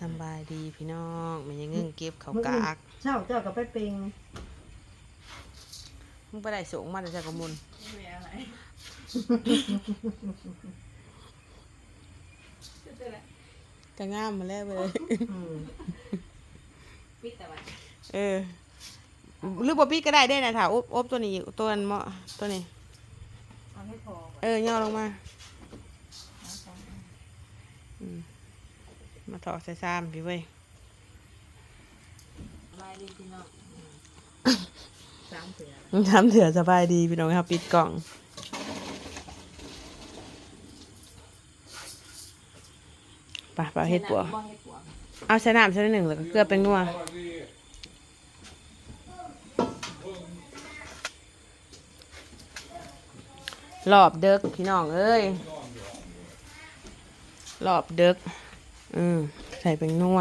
สำบายดีพี่น้องมันยังเงิงเก็บเขาวกากเช้าเจ้าก็ไปเป็งมึงไปได้สูงมาแต่จากกมุลไม่อะไรชุดอะไรจะง่ามมาแล้วเลยอืมปิดแต่วันเออหรือบ่ปี้ก็ได้ได้นะถ้าอบอบตัวนี้ตัวนั้นเหมาะตัวนี้เอาให้พอเออย่อลงมาอืม มาถอดใส่ซ้ำพี่เว้ยลายดีพี่น้องสามเสือทำเถื่อสบายดีพี่น้องครับปิดกล่องไปไปเฮ็ดปัวบ่เฮ็ดปัวเอาใส่น้ำใส่หนึ่งแล้วก็เกลือเป็นนัวรอบเด็กพี่น้องเอ้ยรอบเด็ก อืมใส่เป็นนัว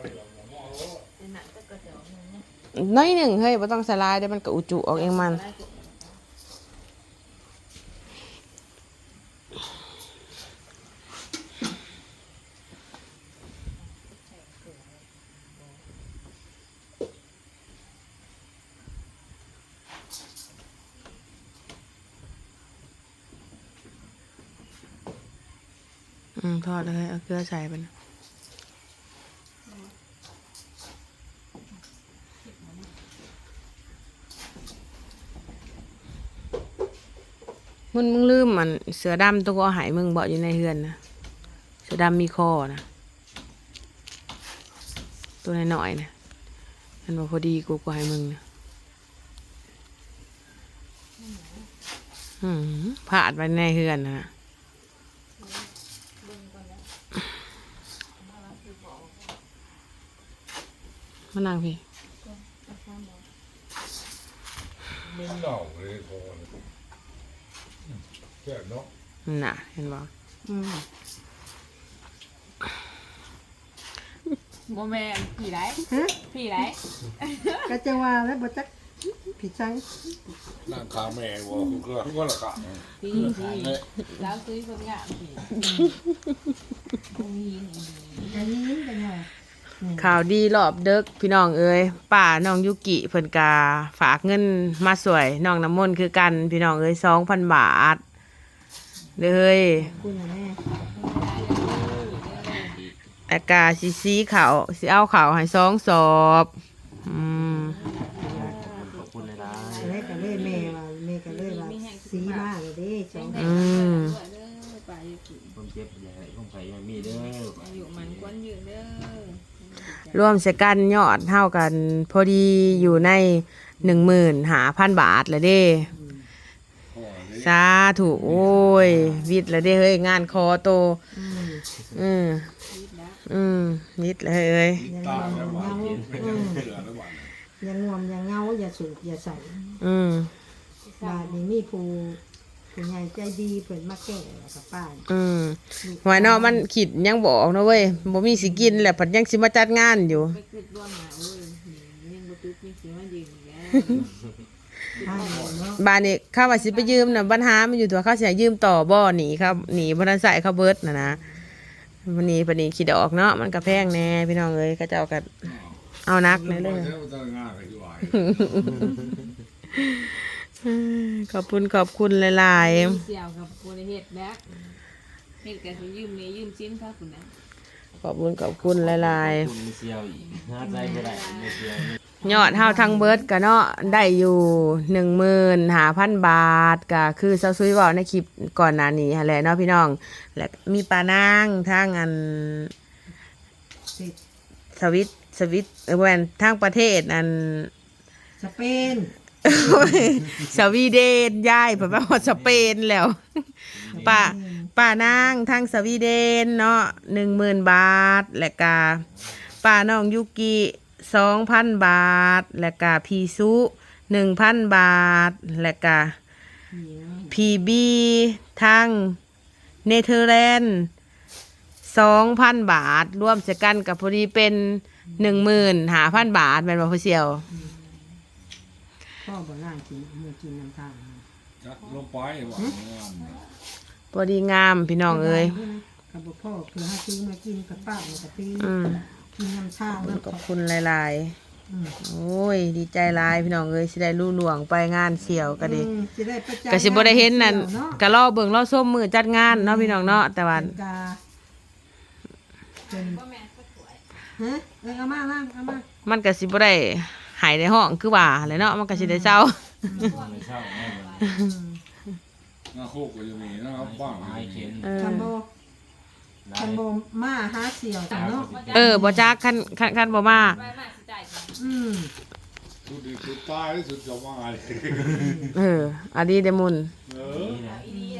เป็นหนังก็กระเจียวนึงนะน้อยหนึ่งเฮ้ยไม่ต้องใส่ลายเดี๋ยวมันก็อุจุออกเองมัน อืมทอดเลยเอาเกลือใส่ไปนะมึงมึงลืมมันเสือดำตัวก็หายมึงเบอกอยู่ในเฮือนนะเสือดำมีคอนะตัวน้อยๆนะมันบอกพอดีกูก็ให้มึงนะอืมผาดไปในเฮือนนะ มานั่งพี่ไม่เหน่าเลยพอแค่เนาะน่ะ เห็นบ่อืมโมแมนผีไรฮะผีไรก็จะว่าแล้วบ่จักผิดจังนั่งขาแม่วะก็ก็ละกะผีผีแล้วซื้อคนงามผีตรงนี้นี่อันนี้เป็นไง ข่าวดีรอบเด็กพี่น้องเอ้ยป้าน้องยุกิเพิ่นกาฝากเงินมาสวยน้องน้ำมนต์คือกันพี่น้องเอ้ยสองพันบาทเลยคุณน่ะแม่อากาสิซีข่าวสิเอาข่าวให้สองสอบอืมแม่ก็เลยแม่ว่าแม่ก็เลยว่าสีมากเลยเด้สองอืมด้วยเด้อป่าอยู่กี่ผมเจ็บอย่าให้ผมไผ่ยังมีเด้ออายุมันกวนยืนเด้อ ร่วมสกันยอดเท่ากัน พอดีอยู่ในหนึ่งหมื่นหาพันบาทเลยเด้พ่อนี่สาถูโอ้ย วิทย์เลยเด้เฮ้ยงานคอโต อืมอืมคิดแล้วอืมวิทย์เลยเอ้ยยังตางวแล้วมว่ายังเป็นยังเสือแล้วว่ายังงวมยังเงาอย่าสูบอย่าใส่อืมบาดนี้มีผู้ ผู้ใหญ่ใจดีเพิ่นมาแก้แล้วกับป้าอืมหวยเนาะมันขิดยังบอกนะเว้ยบ่มีสิกินแหละผัดยังสิมาจัดงานอยู่ไปคิดร่วมมาโอ้ยยังบ่ตึกมีสิมายืนอีกแล้วท่านเนาะบ้านนี้เข้าว่าสิไปยืมน่ะปัญหามันอยู่ตัวเขาสิให้ยืมต่อบ่หนีครับหนีบ่ทันใส่เขาเบิดน่ะนะวันนี้ปานนี้คิดออกเนาะมันก็แพงแน่พี่น้องเอ้ยเขาเจ้าก็เอานักแน่เลยแล้วจะงานกันอยู่ไอ้ อืมขอบคุณขอบคุณหลาย เสี่ยวกับโปรเฮ็ดแบ็คเฮ็ดก็สิยืมนี้ยืมชิ้นครับคุณนะๆ ขอบคุณขอบคุณหลายคุณมีเซียวอีกหาใจไม่ได้มีเซียวนี่ๆยอดเฮาทั้งเบิดก็เนาะได้อยู่15,000 บาทก็คือเซาซุยเว้าในคลิปก่อนหน้านี้หั่นแหละเนาะพี่น้อง และมีปานางทางอันสิสวิตสวิตเออแวนทางประเทศอัน สเปน สวีเดนย้ายไปแปลว่าสเปนแล้วป้าป้านางทางสวีเดนเนาะหนึ่งหมื่นบาท และกาป้าน้องยุกิสองพันบาท และกาพีซุหนึ่งพันบาท และกาพีบีทางเนเธอร์แลนด์สองพันบาทรวมจะกันกับพอดีเป็นหนึ่งหมื่นหาพันบาทเป็นบ่พอเชียว พ่อบ่ล่างกินมือกินน้ำตาลจัดลงไปว่างานพอดีงามพี่น้องเอ้ยกับพ่อคือให้ซื้อมากินกับป้ากับซื้ออืมกินน้ำชาแล้วขอบคุณหลายอืมๆโอ้ย ดีใจหลายพี่น้องเอ้ยสิได้ลู่หลวงไปงานเสี่ยวก็ดีอืมสิได้ประจำก็สิบ่ได้เห็นนั่นเนาะก็รอเบิ่งรอส้มมือจัดงานเนาะพี่น้องเนาะแต่ว่าเป็นกาเป็นพ่อแม่ก็สวยฮะเออเอามาล่างเอามามันก็สิบ่ได้ หายในห้องคือว่าแหละเนาะมันก็สิได้เศร้ามันไม่เศร้าแน่เลยอืมหน้าโคกก็จะมีนะครับบ้างไม้เข็นเออคันโบได้คันโบมาหาเสี่ยวกันเนาะเออบ่จักคันคันคันบ่มาไปมากสิจ่ายจ้ะอืมสุดดีสุดตายที่สุดจะมาเลยเอออันนี้เดมุนเออนี่นะอีดีแล้วเราบ่ผ่าน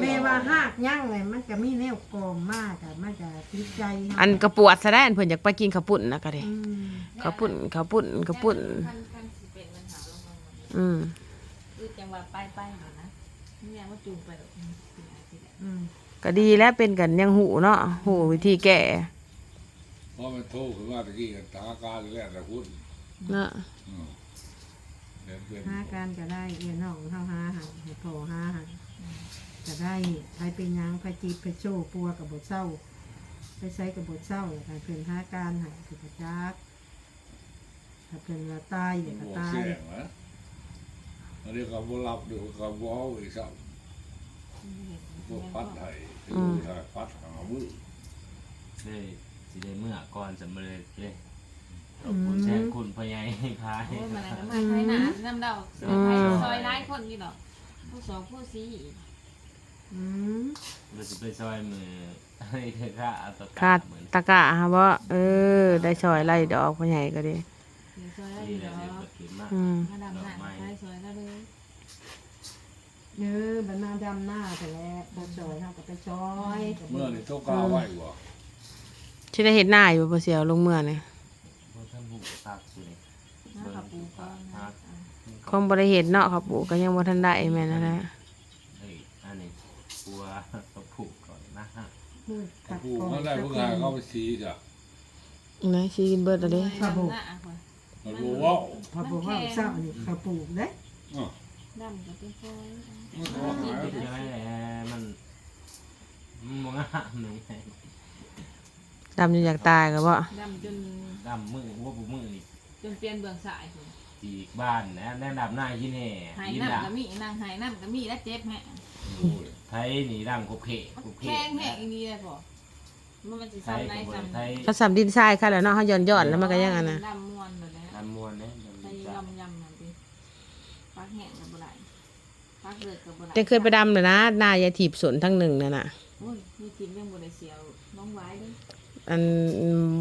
แม่ว่าหากยั่งเลยมันจะมีแนวกอมมากอะมันจะติดใจอันกระปวดซะได้อันเพิ่นอยากไปกินข้าวปุ้นนะก็เด้อืมข้าวปุ้นข้าวปุ้นข้าวปุ้นคันคันสิเป็นมันหาลงมาอืมคือจังหว่าไปไปหน่อยนะเนี่ยว่าจูงไปแบบนี้สิได้สิได้อืมก็ดีแล้วเป็นกันยังหูเนาะหูวิธีแก้เพราะมันโทษคือว่าตะกี้กันตาการแรกแต่พูดเนาะอืมเดี๋ยวเป็นหาการก็ได้เอียน้องเฮาหาหันให้พ่อหาหั นก็ได้ไปเป็นหยังไปจีบไปโชว์ปัวกับบทเศร้า ไปใช้กับบทเศร้าถ้าเพิ่นหาการให้คือกระจักถ้าเพิ่นว่าตายมัเดี๋ยนวก็บอกตายเสียงนะอันนี้ก็บ่รับเดี๋ยวก็บ่เอาอีกสักพวกพัดไทยดูถ้าพัดหามือเลยสิได้เมื่อก่อนสำเร็จเลยขอบคุณแทนคุณพ่อใหญ่พาย โอ้ยมันอะไรน้ำมันไทยหนาน้ำเดาเสือไทยซอยร้ายคนนี่หรอก ผู้สองผู้สีอืมเราจะไปซอยมือให้เธอค่าเอาตะกขาร้าดเหมือนตะกะฮะบ่เออ ได้ซอยไล่ดอกพ่อใหญ่ก็ดีเสือซอยได้ที่ดีเราหรอเรียกว่ากินมากอืมมาดำหน้าไทยซอยก็เลยเออบรรณาดำหน้าแต่แล้วบ่ซอยเฮาก็ไปซอยก็บ่เมื่อนี่ต้องกล้าไหวกว่าสิได้เฮ็ดหน้าอยู่บ่เสียวลงเมื่อนี่พวกท่านบุกตักอยู่นี่น้าขับปูก้อนนะ คงบ่ได้เฮ็ดเนาะครับปู่ก็ยังบ่ทันได้แม่นนั่นแหละเฮ้ยอันนี้กลัวเขาผูกก่อนนะฮะมืดตัดผู้ก่อนเขาได้ผู้งานเขาไปซีจ้ะนะสิกินเบิดแล้วเด้ดำหน้าค่ะมันรู้ว่าพอบอกว่าเศร้านี่เขาปลูกเด้อะดำกับเป็นซอยมันก็หายเป็นไปยังไงแหละมันมันมองอะหนึ่งไงดำจนอยากตายก็บ่ดำจนดำมือหัวปูมือนี่จนเปลี่ยนเบื้องสาย จีกบ้านนะแนะนำหน้ายี่แน่หายยี่น้ำหลัก็มีนางหายน้ำก็มีแล้วเจ็บแฮะโอ้ยไทยนี่ดังกบเขกบเขแข้งแห้งอีนี้เลยพอมันมันสิไทยซ้ำในกับซ้ำไทยถ้าสำดินทรายค่ะแล้วเนาะเฮาย้อนๆแล้วมันก็ยังอันน่ะดำมวนแบบนี้ดำมวนเนี่ยไปดำจับยำยำนั่นดิฟักแห้งกับบุไรฟักเลือดกับบุไรแต่เคยไปดำเลยนะหน้ายายถีบสวนทั้งหนึ่งนั่นน่ะ โอ้ยมีกินเรื่องบุไรเสียวน้องไว้ด้วย อัน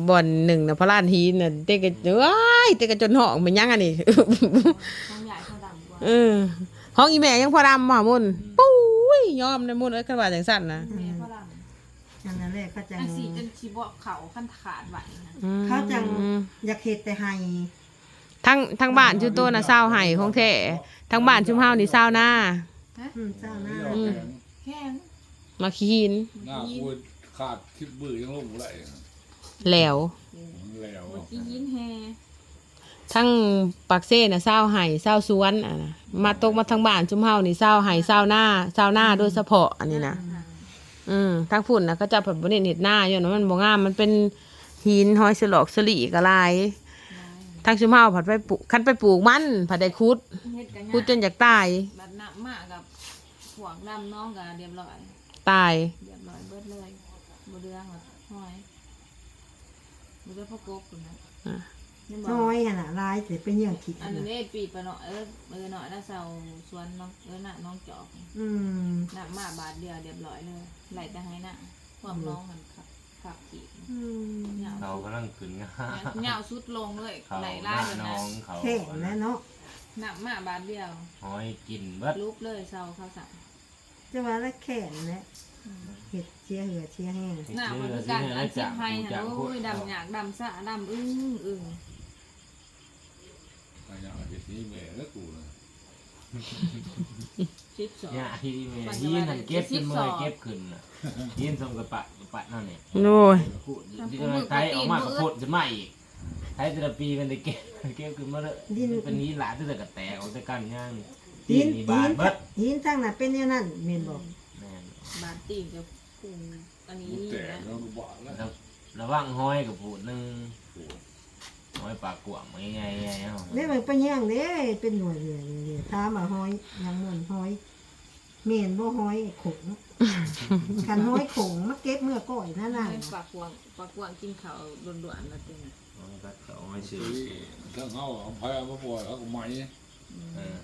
บ่อนหนึ่งนะพระลานฮีน่ะเด็กก็เอ้ยเด็กก็จนห้องมันยังอันนี้น้องใหญ่เขาดำกว่าเออห้องอีแม่ยังพอดำหมามุนปุ้ยยอมในมุนเอ้ยกันว่าจังสั่นนะแม่เขาดอันนั้นแหละเขาำจังอันสีจนชีบอกเขาขั้นขาดไหวนะอืมเขาจังอยากเฮ็ดแต่ให้ทั้งทั้งบ้านชุมโตน่ะเศร้าไห้ของแท้ทั้งบ้านชุมเฮานี่เศร้าหน้าอืมเจ้าหน้าเดี๋ยวแข็งแค่นั้นมาขี้หินหน้าคุย ขาดคิดบื้อยังลงบ่ได้แหลวมันแล้วบกี้ยินแฮทั้งปากเซ่น่ะเศร้าไห้เศร้าสวนอะนะมาตกมาทั้งบ้านชุมเฮานี่เศร้าไห้เศร้าหน้าเศร้าหน้าโดยเฉพาะอันนี้นะอืมทั้งฝุ่นนะก็จะผลบริเห็ดหน้าอยู่นะมันบ่งามมันเป็นหินห้อยสลอกสลีกอะไรทั้งชุมเฮาผัดไปปลูกคันไปปลูกมันผัดได้คุดเฮ็ดกันคุดจนอยากตายแบบหนักมากกับหวงดำน้องกับเรียบร้อยตาย เรียบร้อยเบิดเลย บ่เรืองหรอกห้อยบ่ได้พ่อกบคุณนะนี่บอกน้อยหั่นน่ะลายสิเป็นเรื่องคิดอัอันนนี้นั้นเอ้ปีปะเนาะเออเออเนาะแล้วเสาสวนน้องเออน่ะน้องจอกอืมน่ะมาบาทเดียวเรียบร้อยเลยไหลแต่ให้น่ะความน้องมันขับขับขี่อืมเหงาเขากำลังขึ้นงาเหงาสุดลงเลยเขาไหลหล่าน้าแบบน้นั้อนงเขาแข็งแน่เนาะน่ะมาบาทเดียว หอยกินเบิดลุกเลยเสาเขาสั่งจะว่าละแข็งแหละ เฮ็ดเชียเหือเชียแห้งหน้ามันคือการอันชิบไฮนะโอ้ยดำหยากดำสะดำอึ้งอึ้งอะไรอย่างเงี้ยนี่แม่แล้วกูนะชิบสองเนี่ยที่เมย์ยินหันเก็บขึ้นมือเก็บขึ้นน่ะยินส่งกระปะกระปะนั่นเนี่ยโอ้ยพูดที่จะไทยออกมากระโพดจะมาอีกไทยแต่ละปีมันได้เก็บเก็บขึ้นมาเลยเป็นนี้หลานที่จะกระแตกออกจากกันย่างหินนี่หิบานนเบิดหินทั้งนั้นเป็นแนวนั้นแม่นบ่แม่น บาทตีกับพคุมอันนี้มันแตกนะแล้วก็บ้าแล้วระวังห้อยกับผูดหนึงห้อยปากกวางไม่ไงไงเนาะเด้มันไปแย่งเด้เป็นหน่วยเลยนี่ถามว่าหอยยังเหมือนหอยเมนบ่หอยขงคันหอยขงมาเก็บเมื่อก่อยนั่นน่ะให้ปากกวางปากกวางกินข้าวด่วนๆแล้วเต็มห้อยปากเขาห้อยชื่อถ้าเขาเอาพายมาปล่อยเขาก็ไหมเออ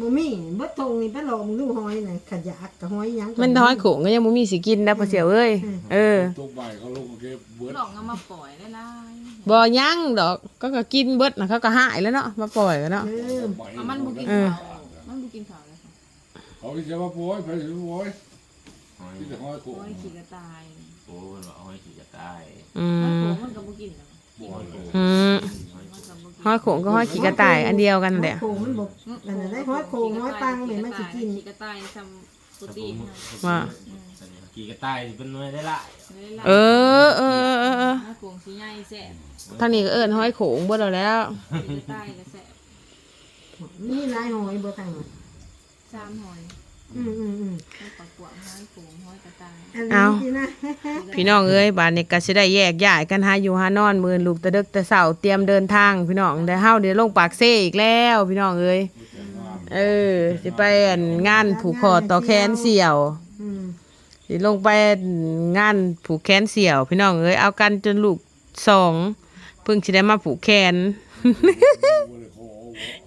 บ่มีเบิดทงนี่ไปหลอกมึงดูหอยน่ะขยะกับหอยหยังก็มันท้อยโขงก็ยังบ่มีสิกินนะพ่อเสียวเอ้ยเออตัวใบเขาลงมาเก็บเบิดลองเอามาปล่อยได้ล่ะบ่ยั่งดอกก็ก็กินเบิดนะเขาก็หายแล้วเนาะมาปล่อยกันเนาะ เออเอามันบ่กินเออ ข้าวมันบ่กินข้าวเลยค่ะเขาจะมาปล่อยไปถึงปล่อยห้อยที่จะห้อยโขโอ้งยขี่กระต่ายโอ้มันบอกห้อยขี่จะตายอืมันมโขงมันก็บ่กินหรอกบ่ อยโขงอืมมันก็บ่กินห้อยโขงก็ห้อยขี้กระต่าย อันเดียวกันแหละหอยโขงมันบ่นั่นน่ะได้หอยโขงหอยปังแม่นมันสิกินขี่กระต่ายทำโปรตีนนะว่าขี่กระต่ายเป็นหน่วยได้ละไม่ได้ล่ะเออเออเออเออเออถ้าโขงสีใหญ่แซ่บทางนี้ก็เอิ้นห้อยโขงเบิดแล้วแล้วขี่กระต่ายก็แซ่บมีหลายหอยบ่ตั้งน่ะสามหอย อืมอืมอืมห้อยปากกวางห้อยโขงห้อยกระต่ายอันนี้สินะ พี่น้องเอ้ยบ้านนี้ก็สิได้แยกย้ายกันหาอยู่หานอนมื้อลูกตะดึกตะเช้าเตรียมเดินทางพี่น้องได้เฮาเดี๋ยวลงปากเซ่อีกแล้ว พี่น้องเอ้ยเออสิไปอันงานผูกคอต่อแขนเสี่ยว อืมสิลงไปงานผูกแขนเสี่ยว พี่น้องเอ้ยเอากันจนลูกสองเพิ่งสิได้มาผูกแขนบ่ได้ขอ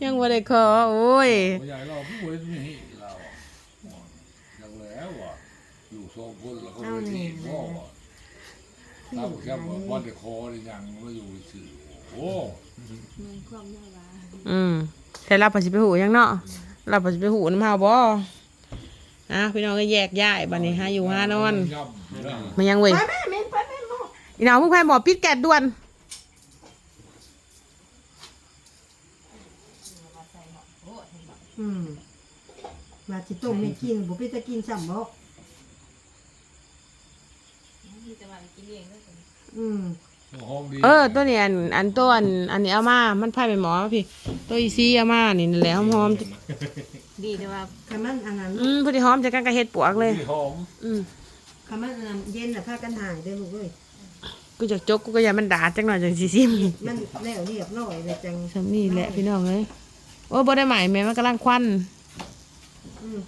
ยังบ่ได้ขอโอ้ยบ่ใหญ่เราผู้เว้นนี่เราอย่างแล้วอะอยู่ สองคนแล้วก็ไปที่พ่อเราแค่ว่าได้คอได้ยังมาอยู่ซื่อโอ้เมืองความยาวลาอืมแต่เราไปสิไปหูยังเนาะเราไปสิไปหูน้ำเฮาบ่อะพี่น้องก็แยกย้ายบัดนี้หาอยู่หานอนย่ำนะมันยังเว้ยไปแม่แม่ไปแม่หมออีหนาวมึงไปหมอปิดแกดด่วนอืมว่าสิต้มไม่กินบ่ไปจะกินซ้ำบ่ ที่จะมากินเองด้วยกันอืมห้องดีเออตัวนี้อันอันตัวอันอันนี้เอามา มันไพ่เป็นหมอพี่ ตัวอีซี่เอามานี่นั่นแหละหอมๆจะดีแต่ว่าคันมันอันนั้นอืมพอดีหอมจะกันกระเฮ็ดปวกเลย หอมอืมคันมันอันนั้นเย็นน่ะพากันหายเด้อลูกเอ้ยกูจะจกกูก็อย่ามันด่าจังหน่อยจังสิซิมมันแล้วเรียบร้อยเลยจังสำนี่แหละพี่น้องเอ้ยโอ้บ่ได้ใหม่แม่มันกำลังควันอืม